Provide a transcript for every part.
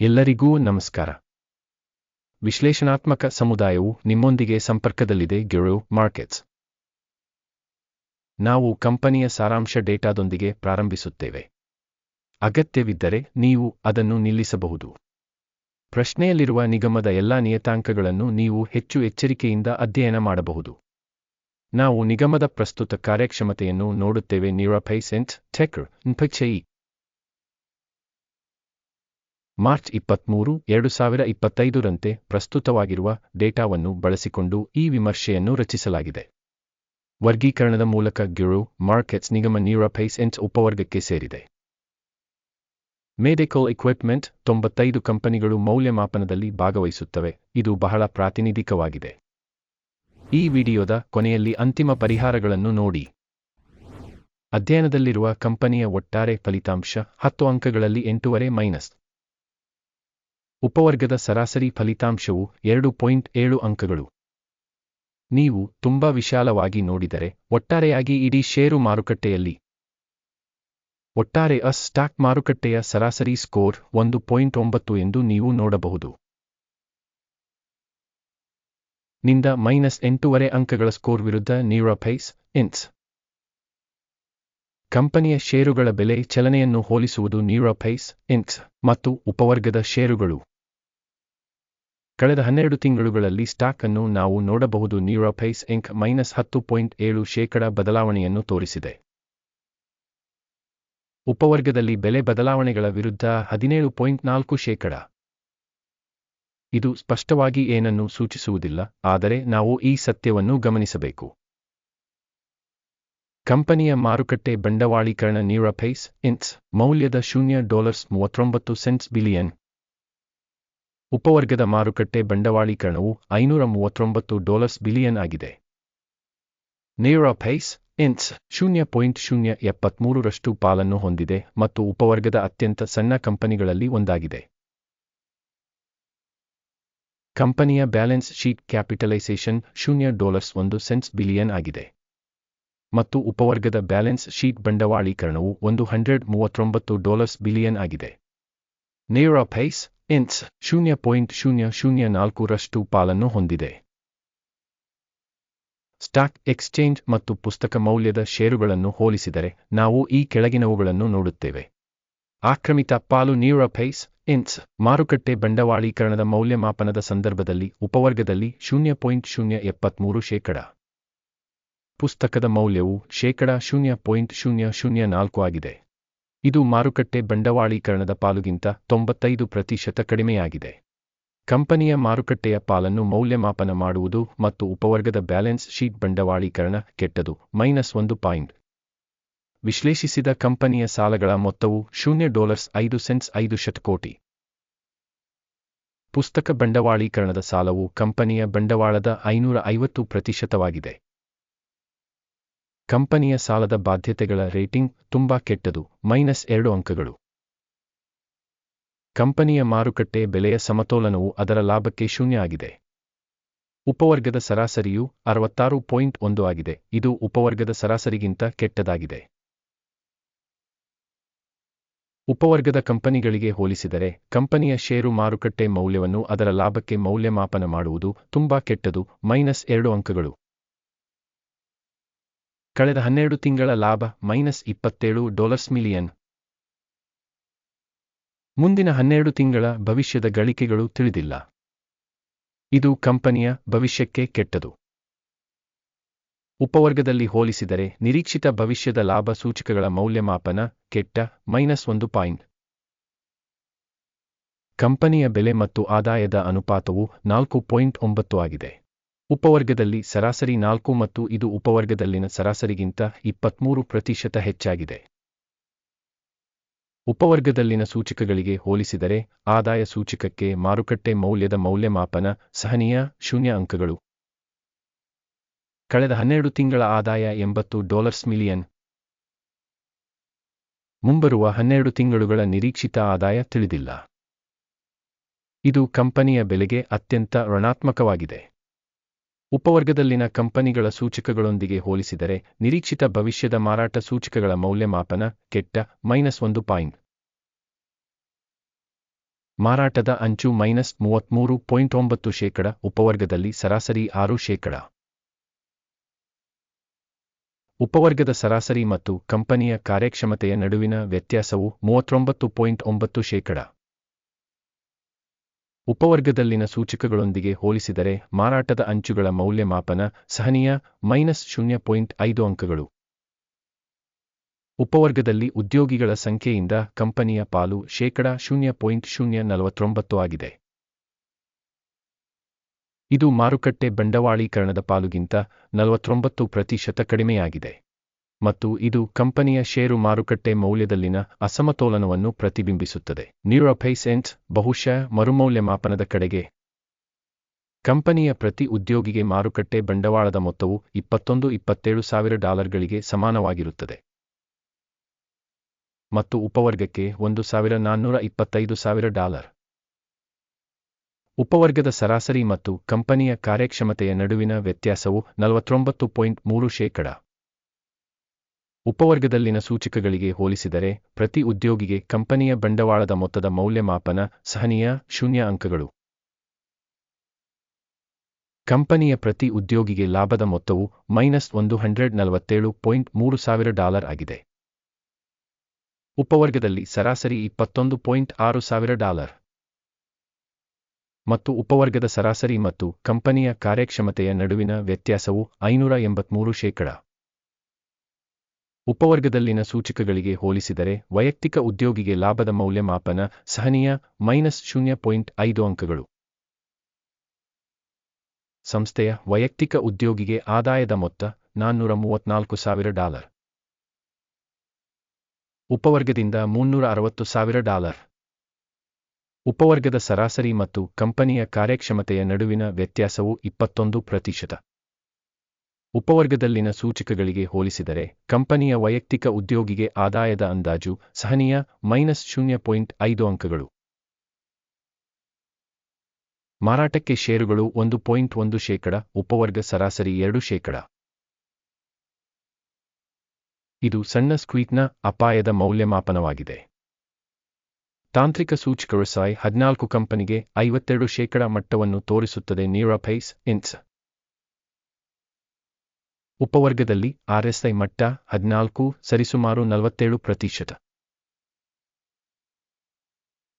ಎಲ್ಲರಿಗೂ ನಮಸ್ಕಾರ. ವಿಶ್ಲೇಷಣಾತ್ಮಕ ಸಮುದಾಯವು ನಿಮ್ಮೊಂದಿಗೆ ಸಂಪರ್ಕದಲ್ಲಿದೆ ಗಿರೋ ಮಾರ್ಕೆಟ್ಸ್ ನಾವು ಕಂಪನಿಯ ಸಾರಾಂಶ ಡೇಟಾದೊಂದಿಗೆ ಪ್ರಾರಂಭಿಸುತ್ತೇವೆ. ಅಗತ್ಯವಿದ್ದರೆ ನೀವು ಅದನ್ನು ನಿಲ್ಲಿಸಬಹುದು. ಪ್ರಶ್ನೆಯಲ್ಲಿರುವ ನಿಗಮದ ಎಲ್ಲಾ ನಿಯತಾಂಕಗಳನ್ನು ನೀವು ಹೆಚ್ಚು ಎಚ್ಚರಿಕೆಯಿಂದ ಅಧ್ಯಯನ ಮಾಡಬಹುದು. ನಾವು ನಿಗಮದ ಪ್ರಸ್ತುತ ಕಾರ್ಯಕ್ಷಮತೆಯನ್ನು ನೋಡುತ್ತೇವೆ ನಿರಪೈಸೆಂಟ್ ಟೆಕ್ ನ್ಪಚೈ ಮಾರ್ಚ್ ಇಪ್ಪತ್ಮೂರು, ಎರಡು ಸಾವಿರ ಇಪ್ಪತ್ತೈದರಂತೆ ಪ್ರಸ್ತುತವಾಗಿರುವ ಡೇಟಾವನ್ನು ಬಳಸಿಕೊಂಡು ಈ ವಿಮರ್ಶೆಯನ್ನು ರಚಿಸಲಾಗಿದೆ. ವರ್ಗೀಕರಣದ ಮೂಲಕ ಗ್ಯುರು, ಮಾರ್ಕೆಟ್ಸ್ ನಿಗಮ ನಿರಪೈಸೆಂಟ್ ಉಪವರ್ಗಕ್ಕೆ ಸೇರಿದೆ. ಮೆಡಿಕಲ್ ಇಕ್ವಿಪ್ಮೆಂಟ್ ತೊಂಬತ್ತೈದು ಕಂಪನಿಗಳು ಮೌಲ್ಯಮಾಪನದಲ್ಲಿ ಭಾಗವಹಿಸುತ್ತವೆ. ಇದು ಬಹಳ ಪ್ರಾತಿನಿಧಿಕವಾಗಿದೆ. ಈ ವಿಡಿಯೋದ ಕೊನೆಯಲ್ಲಿ ಅಂತಿಮ ಪರಿಹಾರಗಳನ್ನು ನೋಡಿ. ಅಧ್ಯಯನದಲ್ಲಿರುವ ಕಂಪನಿಯ ಒಟ್ಟಾರೆ ಫಲಿತಾಂಶ ಹತ್ತು ಅಂಕಗಳಲ್ಲಿ ಎಂಟೂವರೆ ಮೈನಸ್. ಉಪವರ್ಗದ ಸರಾಸರಿ ಫಲಿತಾಂಶವು ಎರಡು ಪಾಯಿಂಟ್ ಏಳು ಅಂಕಗಳು. ನೀವು ತುಂಬಾ ವಿಶಾಲವಾಗಿ ನೋಡಿದರೆ ಒಟ್ಟಾರೆಯಾಗಿ ಇಡೀ ಷೇರು ಮಾರುಕಟ್ಟೆಯಲ್ಲಿ. ಒಟ್ಟಾರೆ ಅಸ್ ಸ್ಟಾಕ್ ಮಾರುಕಟ್ಟೆಯ ಸರಾಸರಿ ಸ್ಕೋರ್ ಒಂದು ಪಾಯಿಂಟ್ ಒಂಬತ್ತು ಎಂದು ನೀವು ನೋಡಬಹುದು. ನಿಂದ ಮೈನಸ್ ಎಂಟೂವರೆ ಅಂಕಗಳ ಸ್ಕೋರ್ ವಿರುದ್ಧ ನ್ಯೂರೋಫೈಸ್, ಇನ್ಸ್. ಕಂಪನಿಯ ಷೇರುಗಳ ಬೆಲೆ ಚಲನೆಯನ್ನು ಹೋಲಿಸುವುದು ನ್ಯೂರೋಫೈಸ್, ಇನ್ಸ್, ಮತ್ತು ಉಪವರ್ಗದ ಷೇರುಗಳು. ಕಳೆದ ಹನ್ನೆರಡು ತಿಂಗಳುಗಳಲ್ಲಿ ಸ್ಟಾಕ್ ಅನ್ನು ನಾವು ನೋಡಬಹುದು. ನ್ಯೂರೋಪೈಸ್ ಇಂಕ್ ಮೈನಸ್ ಹತ್ತು ಪಾಯಿಂಟ್ ಏಳು ಶೇಕಡ ಬದಲಾವಣೆಯನ್ನು ತೋರಿಸಿದೆ. ಉಪವರ್ಗದಲ್ಲಿ ಬೆಲೆ ಬದಲಾವಣೆಗಳ ವಿರುದ್ಧ ಹದಿನೇಳು ಪಾಯಿಂಟ್ ನಾಲ್ಕು ಶೇಕಡ. ಇದು ಸ್ಪಷ್ಟವಾಗಿ ಏನನ್ನೂ ಸೂಚಿಸುವುದಿಲ್ಲ, ಆದರೆ ನಾವು ಈ ಸತ್ಯವನ್ನು ಗಮನಿಸಬೇಕು. ಕಂಪನಿಯ ಮಾರುಕಟ್ಟೆ ಬಂಡವಾಳೀಕರಣ ನ್ಯೂರಫೈಸ್ ಇನ್ಸ್ ಮೌಲ್ಯದ ಶೂನ್ಯ ಡಾಲರ್ಸ್ ಮೂವತ್ತೊಂಬತ್ತು ಸೆಂಟ್ಸ್ ಬಿಲಿಯನ್ ಉಪವರ್ಗದ ಮಾರುಕಟ್ಟೆ ಬಂಡವಾಳೀಕರಣವು ಐನೂರ ಮೂವತ್ತೊಂಬತ್ತು ಡಾಲರ್ಸ್ ಬಿಲಿಯನ್ ಆಗಿದೆ. ನೇರಪೈಸ್ ಇನ್ಸ್ ಶೂನ್ಯ ಪಾಯಿಂಟ್ ಶೂನ್ಯ ಎಪ್ಪತ್ಮೂರರಷ್ಟು ಪಾಲನ್ನು ಹೊಂದಿದೆ ಮತ್ತು ಉಪವರ್ಗದ ಅತ್ಯಂತ ಸಣ್ಣ ಕಂಪನಿಗಳಲ್ಲಿ ಒಂದಾಗಿದೆ. ಕಂಪನಿಯ ಬ್ಯಾಲೆನ್ಸ್ ಶೀಟ್ ಕ್ಯಾಪಿಟಲೈಸೇಷನ್ ಶೂನ್ಯ ಡಾಲರ್ಸ್ ಒಂದು ಸೆನ್ಸ್ ಬಿಲಿಯನ್ ಆಗಿದೆ. ಮತ್ತು ಉಪವರ್ಗದ ಬ್ಯಾಲೆನ್ಸ್ ಶೀಟ್ ಬಂಡವಾಳೀಕರಣವು ಒಂದು ಹಂಡ್ರೆಡ್ ಮೂವತ್ತೊಂಬತ್ತು ಡಾಲರ್ಸ್ ಬಿಲಿಯನ್ ಆಗಿದೆ. ನೇರಪೈಸ್ ಇನ್ಸ್ ಶೂನ್ಯ ಪಾಯಿಂಟ್ ಶೂನ್ಯ ಶೂನ್ಯ ನಾಲ್ಕರಷ್ಟು ಪಾಲನ್ನು ಹೊಂದಿದೆ. ಸ್ಟಾಕ್ ಎಕ್ಸ್ಚೇಂಜ್ ಮತ್ತು ಪುಸ್ತಕ ಮೌಲ್ಯದ ಷೇರುಗಳನ್ನು ಹೋಲಿಸಿದರೆ ನಾವು ಈ ಕೆಳಗಿನವುಗಳನ್ನು ನೋಡುತ್ತೇವೆ. ಆಕ್ರಮಿತ ಪಾಲು ನ್ಯೂರಫೈಸ್ ಇನ್ಸ್ ಮಾರುಕಟ್ಟೆ ಬಂಡವಾಳೀಕರಣದ ಮೌಲ್ಯಮಾಪನದ ಸಂದರ್ಭದಲ್ಲಿ ಉಪವರ್ಗದಲ್ಲಿ ಶೂನ್ಯ ಪಾಯಿಂಟ್ ಶೂನ್ಯ ಎಪ್ಪತ್ಮೂರು ಶೇಕಡ. ಪುಸ್ತಕದ ಮೌಲ್ಯವು ಶೇಕಡ ಶೂನ್ಯ ಪಾಯಿಂಟ್ ಶೂನ್ಯ ಶೂನ್ಯ ನಾಲ್ಕು ಆಗಿದೆ. ಇದು ಮಾರುಕಟ್ಟೆ ಬಂಡವಾಳೀಕರಣದ ಪಾಲುಗಿಂತ ತೊಂಬತ್ತೈದು ಪ್ರತಿಶತ ಕಡಿಮೆಯಾಗಿದೆ. ಕಂಪನಿಯ ಮಾರುಕಟ್ಟೆಯ ಪಾಲನ್ನು ಮೌಲ್ಯಮಾಪನ ಮಾಡುವುದು ಮತ್ತು ಉಪವರ್ಗದ ಬ್ಯಾಲೆನ್ಸ್ ಶೀಟ್ ಬಂಡವಾಳೀಕರಣ ಕೆಟ್ಟದು, ಮೈನಸ್ ಒಂದು ಪಾಯಿಂಟ್. ವಿಶ್ಲೇಷಿಸಿದ ಕಂಪನಿಯ ಸಾಲಗಳ ಮೊತ್ತವು ಶೂನ್ಯ ಡಾಲರ್ಸ್ ಐದು ಸೆಂಟ್ಸ್ ಐದು ಶತಕೋಟಿ. ಪುಸ್ತಕ ಬಂಡವಾಳೀಕರಣದ ಸಾಲವು ಕಂಪನಿಯ ಬಂಡವಾಳದ ಐನೂರ ಐವತ್ತು ಪ್ರತಿಶತವಾಗಿದೆ. ಕಂಪನಿಯ ಸಾಲದ ಬಾಧ್ಯತೆಗಳ ರೇಟಿಂಗ್ ತುಂಬಾ ಕೆಟ್ಟದು, ಮೈನಸ್ ಎರಡು ಅಂಕಗಳು. ಕಂಪನಿಯ ಮಾರುಕಟ್ಟೆ ಬೆಲೆಯ ಸಮತೋಲನವು ಅದರ ಲಾಭಕ್ಕೆ ಶೂನ್ಯ ಆಗಿದೆ. ಉಪವರ್ಗದ ಸರಾಸರಿಯು ಅರವತ್ತಾರು ಪಾಯಿಂಟ್ ಒಂದು ಆಗಿದೆ, ಇದು ಉಪವರ್ಗದ ಸರಾಸರಿಗಿಂತ ಕೆಟ್ಟದಾಗಿದೆ. ಉಪವರ್ಗದ ಕಂಪನಿಗಳಿಗೆ ಹೋಲಿಸಿದರೆ, ಕಂಪನಿಯ ಷೇರು ಮಾರುಕಟ್ಟೆ ಮೌಲ್ಯವನ್ನು ಅದರ ಲಾಭಕ್ಕೆ ಮೌಲ್ಯಮಾಪನ ಮಾಡುವುದು ತುಂಬಾ ಕೆಟ್ಟದು, ಮೈನಸ್ ಎರಡು ಅಂಕಗಳು. ಕಳೆದ ಹನ್ನೆರಡು ತಿಂಗಳ ಲಾಭ ಮೈನಸ್ ಇಪ್ಪತ್ತೇಳು ಡಾಲರ್ಸ್ ಮಿಲಿಯನ್. ಮುಂದಿನ ಹನ್ನೆರಡು ತಿಂಗಳ ಭವಿಷ್ಯದ ಗಳಿಕೆಗಳು ತಿಳಿದಿಲ್ಲ. ಇದು ಕಂಪನಿಯ ಭವಿಷ್ಯಕ್ಕೆ ಕೆಟ್ಟದು. ಉಪವರ್ಗದಲ್ಲಿ ಹೋಲಿಸಿದರೆ ನಿರೀಕ್ಷಿತ ಭವಿಷ್ಯದ ಲಾಭ ಸೂಚಕಗಳ ಮೌಲ್ಯಮಾಪನ ಕೆಟ್ಟ ಮೈನಸ್ ಒಂದು ಪಾಯಿಂಟ್. ಕಂಪನಿಯ ಬೆಲೆ ಮತ್ತು ಆದಾಯದ ಅನುಪಾತವು ನಾಲ್ಕು ಪಾಯಿಂಟ್ ಒಂಬತ್ತು ಆಗಿದೆ. ಉಪವರ್ಗದಲ್ಲಿ ಸರಾಸರಿ ನಾಲ್ಕು ಮತ್ತು ಇದು ಉಪವರ್ಗದಲ್ಲಿನ ಸರಾಸರಿಗಿಂತ ಇಪ್ಪತ್ಮೂರು ಪ್ರತಿಶತ ಹೆಚ್ಚಾಗಿದೆ. ಉಪವರ್ಗದಲ್ಲಿನ ಸೂಚಕಗಳಿಗೆ ಹೋಲಿಸಿದರೆ ಆದಾಯ ಸೂಚಕಕ್ಕೆ ಮಾರುಕಟ್ಟೆ ಮೌಲ್ಯದ ಮೌಲ್ಯಮಾಪನ ಸಹನೀಯ ಶೂನ್ಯ ಅಂಕಗಳು. ಕಳೆದ ಹನ್ನೆರಡು ತಿಂಗಳ ಆದಾಯ ಎಂಬತ್ತು ಡಾಲರ್ಸ್ ಮಿಲಿಯನ್. ಮುಂಬರುವ ಹನ್ನೆರಡು ತಿಂಗಳುಗಳ ನಿರೀಕ್ಷಿತ ಆದಾಯ ತಿಳಿದಿಲ್ಲ. ಇದು ಕಂಪನಿಯ ಬೆಲೆಗೆ ಅತ್ಯಂತ ಋಣಾತ್ಮಕವಾಗಿದೆ. ಉಪವರ್ಗದಲ್ಲಿನ ಕಂಪನಿಗಳ ಸೂಚಕಗಳೊಂದಿಗೆ ಹೋಲಿಸಿದರೆ ನಿರೀಕ್ಷಿತ ಭವಿಷ್ಯದ ಮಾರಾಟ ಸೂಚಕಗಳ ಮೌಲ್ಯಮಾಪನ ಕೆಟ್ಟ ಮೈನಸ್ ಒಂದು ಪಾಯಿಂಟ್. ಮಾರಾಟದ ಅಂಚು ಮೈನಸ್ ಮೂವತ್ಮೂರು ಪಾಯಿಂಟ್ ಒಂಬತ್ತು ಶೇಕಡ, ಉಪವರ್ಗದಲ್ಲಿ ಸರಾಸರಿ ಆರು ಶೇಕಡ. ಉಪವರ್ಗದ ಸರಾಸರಿ ಮತ್ತು ಕಂಪನಿಯ ಕಾರ್ಯಕ್ಷಮತೆಯ ನಡುವಿನ ವ್ಯತ್ಯಾಸವು ಮೂವತ್ತೊಂಬತ್ತು ಪಾಯಿಂಟ್ ಒಂಬತ್ತು ಶೇಕಡ. ಉಪವರ್ಗದಲ್ಲಿನ ಸೂಚಕಗಳೊಂದಿಗೆ ಹೋಲಿಸಿದರೆ ಮಾರಾಟದ ಅಂಚುಗಳ ಮೌಲ್ಯಮಾಪನ ಸಹನೀಯ ಮೈನಸ್ ಶೂನ್ಯ ಪಾಯಿಂಟ್ ಐದು ಅಂಕಗಳು. ಉಪವರ್ಗದಲ್ಲಿ ಉದ್ಯೋಗಿಗಳ ಸಂಖ್ಯೆಯಿಂದ ಕಂಪನಿಯ ಪಾಲು ಶೇಕಡ ಶೂನ್ಯ ಪಾಯಿಂಟ್ ಶೂನ್ಯ ನಲವತ್ತೊಂಬತ್ತು ಆಗಿದೆ. ಇದು ಮಾರುಕಟ್ಟೆ ಬಂಡವಾಳೀಕರಣದ ಪಾಲುಗಿಂತ ನಲವತ್ತೊಂಬತ್ತು ಪ್ರತಿಶತ ಕಡಿಮೆಯಾಗಿದೆ. ಮತ್ತು ಇದು ಕಂಪನಿಯ ಷೇರು ಮಾರುಕಟ್ಟೆ ಮೌಲ್ಯದಲ್ಲಿನ ಅಸಮತೋಲನವನ್ನು ಪ್ರತಿಬಿಂಬಿಸುತ್ತದೆ. ನ್ಯೂರೋಫೈಸೆಂಟ್ ಬಹುಶಃ ಮರುಮೌಲ್ಯಮಾಪನದ ಕಡೆಗೆ. ಕಂಪನಿಯ ಪ್ರತಿ ಉದ್ಯೋಗಿಗೆ ಮಾರುಕಟ್ಟೆ ಬಂಡವಾಳದ ಮೊತ್ತವು ಇಪ್ಪತ್ತೊಂದು, ಇಪ್ಪತ್ತೇಳು ಸಾವಿರ ಡಾಲರ್ಗಳಿಗೆ ಸಮಾನವಾಗಿರುತ್ತದೆ. ಮತ್ತು ಉಪವರ್ಗಕ್ಕೆ ಒಂದು ಸಾವಿರ ನಾನ್ನೂರ ಇಪ್ಪತ್ತೈದು ಸಾವಿರ ಡಾಲರ್. ಉಪವರ್ಗದ ಸರಾಸರಿ ಮತ್ತು ಕಂಪನಿಯ ಕಾರ್ಯಕ್ಷಮತೆಯ ನಡುವಿನ ವ್ಯತ್ಯಾಸವು ನಲವತ್ತೊಂಬತ್ತು ಪಾಯಿಂಟ್ ಮೂರು ಶೇಕಡ. ಉಪವರ್ಗದಲ್ಲಿನ ಸೂಚಕಗಳಿಗೆ ಹೋಲಿಸಿದರೆ, ಪ್ರತಿ ಉದ್ಯೋಗಿಗೆ ಕಂಪನಿಯ ಬಂಡವಾಳದ ಮೊತ್ತದ ಮೌಲ್ಯಮಾಪನ ಸಹನೀಯ ಶೂನ್ಯ ಅಂಕಗಳು. ಕಂಪನಿಯ ಪ್ರತಿ ಉದ್ಯೋಗಿಗೆ ಲಾಭದ ಮೊತ್ತವು ಮೈನಸ್ ಒಂದು ಹಂಡ್ರೆಡ್ ನಲವತ್ತೇಳು ಪಾಯಿಂಟ್ ಮೂರು ಸಾವಿರ ಡಾಲರ್ ಆಗಿದೆ. ಉಪವರ್ಗದಲ್ಲಿ ಸರಾಸರಿ ಇಪ್ಪತ್ತೊಂದು ಪಾಯಿಂಟ್ ಆರು ಸಾವಿರ ಡಾಲರ್. ಮತ್ತು ಉಪವರ್ಗದ ಸರಾಸರಿ ಮತ್ತು ಕಂಪನಿಯ ಕಾರ್ಯಕ್ಷಮತೆಯ ನಡುವಿನ ವ್ಯತ್ಯಾಸವು ಐನೂರ ಎಂಬತ್ಮೂರು ಶೇಕಡ. ಉಪವರ್ಗದಲ್ಲಿನ ಸೂಚಕಗಳಿಗೆ ಹೋಲಿಸಿದರೆ ವೈಯಕ್ತಿಕ ಉದ್ಯೋಗಿಗೆ ಲಾಭದ ಮೌಲ್ಯಮಾಪನ ಸಹನೀಯ ಮೈನಸ್ ಶೂನ್ಯ ಪಾಯಿಂಟ್ ಐದು ಅಂಕಗಳು. ಸಂಸ್ಥೆಯ ವೈಯಕ್ತಿಕ ಉದ್ಯೋಗಿಗೆ ಆದಾಯದ ಮೊತ್ತ ನಾನ್ನೂರ ಮೂವತ್ನಾಲ್ಕು ಸಾವಿರ ಡಾಲರ್. ಉಪವರ್ಗದಿಂದ ಮುನ್ನೂರ ಅರವತ್ತು ಸಾವಿರ ಡಾಲರ್. ಉಪವರ್ಗದ ಸರಾಸರಿ ಮತ್ತು ಕಂಪನಿಯ ಕಾರ್ಯಕ್ಷಮತೆಯ ನಡುವಿನ ವ್ಯತ್ಯಾಸವು ಇಪ್ಪತ್ತೊಂದು ಪ್ರತಿಶತ. ಉಪವರ್ಗದಲ್ಲಿನ ಸೂಚಕಗಳಿಗೆ ಹೋಲಿಸಿದರೆ, ಕಂಪನಿಯ ವೈಯಕ್ತಿಕ ಉದ್ಯೋಗಿಗೆ ಆದಾಯದ ಅಂದಾಜು ಸಹನೀಯ ಮೈನಸ್ ಶೂನ್ಯ ಪಾಯಿಂಟ್ ಐದು ಅಂಕಗಳು. ಮಾರಾಟಕ್ಕೆ ಷೇರುಗಳು ಒಂದು ಪಾಯಿಂಟ್ ಒಂದು ಶೇಕಡ, ಉಪವರ್ಗ ಸರಾಸರಿ ಎರಡು ಶೇಕಡ. ಇದು ಸಣ್ಣ ಸ್ಕ್ವೀಟ್ನ ಅಪಾಯದ ಮೌಲ್ಯಮಾಪನವಾಗಿದೆ. ತಾಂತ್ರಿಕ ಸೂಚಕರು ಸಾಯ್ ಹದಿನಾಲ್ಕು ಕಂಪನಿಗೆ ಐವತ್ತೆರಡು ಶೇಕಡ ಮಟ್ಟವನ್ನು ತೋರಿಸುತ್ತದೆ ನೀರಫೈಸ್ ಇನ್ಸ್. ಉಪವರ್ಗದಲ್ಲಿ ಆರ್ಎಸ್ಐ ಮಟ್ಟ ಹದಿನಾಲ್ಕು ಸರಿಸುಮಾರು ನಲವತ್ತೇಳು ಪ್ರತಿಶತ.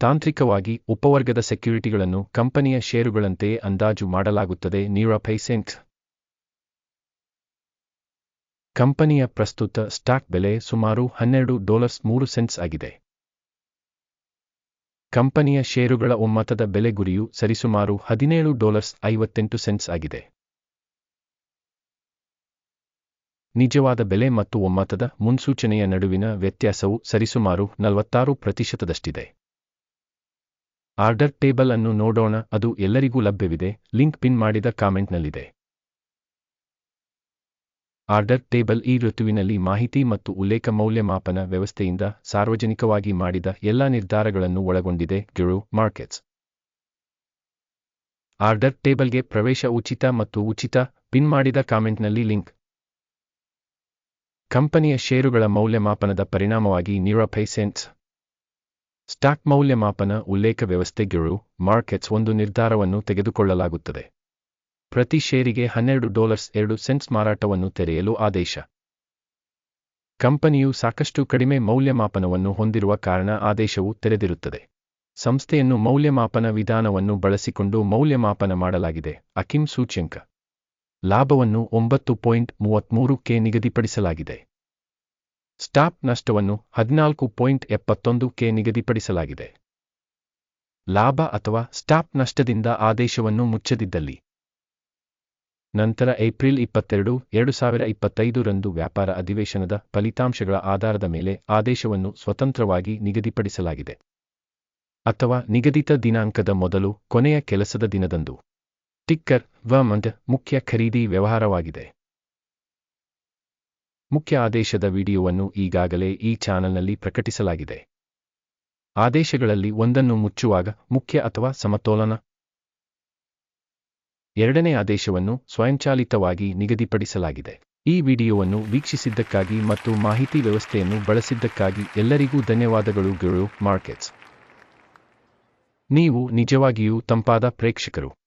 ತಾಂತ್ರಿಕವಾಗಿ ಉಪವರ್ಗದ ಸೆಕ್ಯುರಿಟಿಗಳನ್ನು ಕಂಪನಿಯ ಷೇರುಗಳಂತೆಯೇ ಅಂದಾಜು ಮಾಡಲಾಗುತ್ತದೆ ನ್ಯೂರೋಪೈಸೆಂಟ್ ಕಂಪನಿಯ ಪ್ರಸ್ತುತ ಸ್ಟಾಕ್ ಬೆಲೆ ಸುಮಾರು ಹನ್ನೆರಡು ಡಾಲರ್ಸ್ ಮೂರು ಸೆಂಟ್ಸ್ ಆಗಿದೆ. ಕಂಪನಿಯ ಷೇರುಗಳ ಒಮ್ಮತದ ಬೆಲೆ ಗುರಿಯು ಸರಿಸುಮಾರು ಹದಿನೇಳು ಡಾಲರ್ಸ್ ಐವತ್ತೆಂಟು ಸೆಂಟ್ಸ್ ಆಗಿದೆ. ನಿಜವಾದ ಬೆಲೆ ಮತ್ತು ಒಮ್ಮತದ ಮುನ್ಸೂಚನೆಯ ನಡುವಿನ ವ್ಯತ್ಯಾಸವು ಸರಿಸುಮಾರು ನಲವತ್ತಾರು ಪ್ರತಿಶತದಷ್ಟಿದೆ. ಆರ್ಡರ್ ಟೇಬಲ್ ಅನ್ನು ನೋಡೋಣ, ಅದು ಎಲ್ಲರಿಗೂ ಲಭ್ಯವಿದೆ, ಲಿಂಕ್ ಪಿನ್ ಮಾಡಿದ ಕಾಮೆಂಟ್ನಲ್ಲಿದೆ. ಆರ್ಡರ್ ಟೇಬಲ್ ಈ ಋತುವಿನಲ್ಲಿ ಮಾಹಿತಿ ಮತ್ತು ಉಲ್ಲೇಖ ಮೌಲ್ಯಮಾಪನ ವ್ಯವಸ್ಥೆಯಿಂದ ಸಾರ್ವಜನಿಕವಾಗಿ ಮಾಡಿದ ಎಲ್ಲಾ ನಿರ್ಧಾರಗಳನ್ನು ಒಳಗೊಂಡಿದೆ ಗಿರು ಮಾರ್ಕೆಟ್ಸ್. ಆರ್ಡರ್ ಟೇಬಲ್ಗೆ ಪ್ರವೇಶ ಉಚಿತ ಮತ್ತು ಉಚಿತ ಪಿನ್ ಮಾಡಿದ ಕಾಮೆಂಟ್ನಲ್ಲಿ ಲಿಂಕ್. ಕಂಪನಿಯ ಷೇರುಗಳ ಮೌಲ್ಯಮಾಪನದ ಪರಿಣಾಮವಾಗಿ ನ್ಯೂರೋಪೈಸೆಂಟ್ಸ್ ಸ್ಟಾಕ್ ಮೌಲ್ಯಮಾಪನ ಉಲ್ಲೇಖ ವ್ಯವಸ್ಥೆಗಳು ಮಾರ್ಕೆಟ್ಸ್ ಒಂದು ನಿರ್ಧಾರವನ್ನು ತೆಗೆದುಕೊಳ್ಳಲಾಗುತ್ತದೆ. ಪ್ರತಿ ಷೇರಿಗೆ ಹನ್ನೆರಡು ಡಾಲರ್ಸ್ ಎರಡು ಸೆಂಟ್ಸ್ ಮಾರಾಟವನ್ನು ತೆರೆಯಲು ಆದೇಶ. ಕಂಪನಿಯು ಸಾಕಷ್ಟು ಕಡಿಮೆ ಮೌಲ್ಯಮಾಪನವನ್ನು ಹೊಂದಿರುವ ಕಾರಣ ಆದೇಶವು ತೆರೆದಿರುತ್ತದೆ. ಸಂಸ್ಥೆಯನ್ನು ಮೌಲ್ಯಮಾಪನ ವಿಧಾನವನ್ನು ಬಳಸಿಕೊಂಡು ಮೌಲ್ಯಮಾಪನ ಮಾಡಲಾಗಿದೆ, ಅಕಿಮ್ ಸೂಚ್ಯಂಕ. ಲಾಭವನ್ನು ಒಂಬತ್ತು ಪಾಯಿಂಟ್ ಮೂವತ್ಮೂರು ಕೆ ನಿಗದಿಪಡಿಸಲಾಗಿದೆ. ಸ್ಟಾಪ್ ನಷ್ಟವನ್ನು ಹದಿನಾಲ್ಕು ಪಾಯಿಂಟ್ ಎಪ್ಪತ್ತೊಂದು ಕೆ ನಿಗದಿಪಡಿಸಲಾಗಿದೆ. ಲಾಭ ಅಥವಾ ಸ್ಟಾಪ್ ನಷ್ಟದಿಂದ ಆದೇಶವನ್ನು ಮುಚ್ಚದಿದ್ದಲ್ಲಿ. ನಂತರ ಏಪ್ರಿಲ್ ಇಪ್ಪತ್ತೆರಡು, ಎರಡು ಸಾವಿರ ಇಪ್ಪತ್ತೈದರಂದು ವ್ಯಾಪಾರ ಅಧಿವೇಶನದ ಫಲಿತಾಂಶಗಳ ಆಧಾರದ ಮೇಲೆ ಆದೇಶವನ್ನು ಸ್ವತಂತ್ರವಾಗಿ ನಿಗದಿಪಡಿಸಲಾಗಿದೆ. ಅಥವಾ ನಿಗದಿತ ದಿನಾಂಕದ ಮೊದಲು ಕೊನೆಯ ಕೆಲಸದ ದಿನದಂದು. ಟಿಕ್ಕರ್ ವಮಂಡ್ ಮುಖ್ಯ ಖರೀದಿ ವ್ಯವಹಾರವಾಗಿದೆ. ಮುಖ್ಯ ಆದೇಶದ ವಿಡಿಯೋವನ್ನು ಈಗಾಗಲೇ ಈ ಚಾನಲ್ನಲ್ಲಿ ಪ್ರಕಟಿಸಲಾಗಿದೆ. ಆದೇಶಗಳಲ್ಲಿ ಒಂದನ್ನು ಮುಚ್ಚುವಾಗ ಮುಖ್ಯ ಅಥವಾ ಸಮತೋಲನ. ಎರಡನೇ ಆದೇಶವನ್ನು ಸ್ವಯಂಚಾಲಿತವಾಗಿ ನಿಗದಿಪಡಿಸಲಾಗಿದೆ. ಈ ವಿಡಿಯೋವನ್ನು ವೀಕ್ಷಿಸಿದ್ದಕ್ಕಾಗಿ ಮತ್ತು ಮಾಹಿತಿ ವ್ಯವಸ್ಥೆಯನ್ನು ಬಳಸಿದ್ದಕ್ಕಾಗಿ ಎಲ್ಲರಿಗೂ ಧನ್ಯವಾದಗಳು ಗಿರು ಮಾರ್ಕೆಟ್ಸ್. ನೀವು ನಿಜವಾಗಿಯೂ ತಂಪಾದ ಪ್ರೇಕ್ಷಕರು.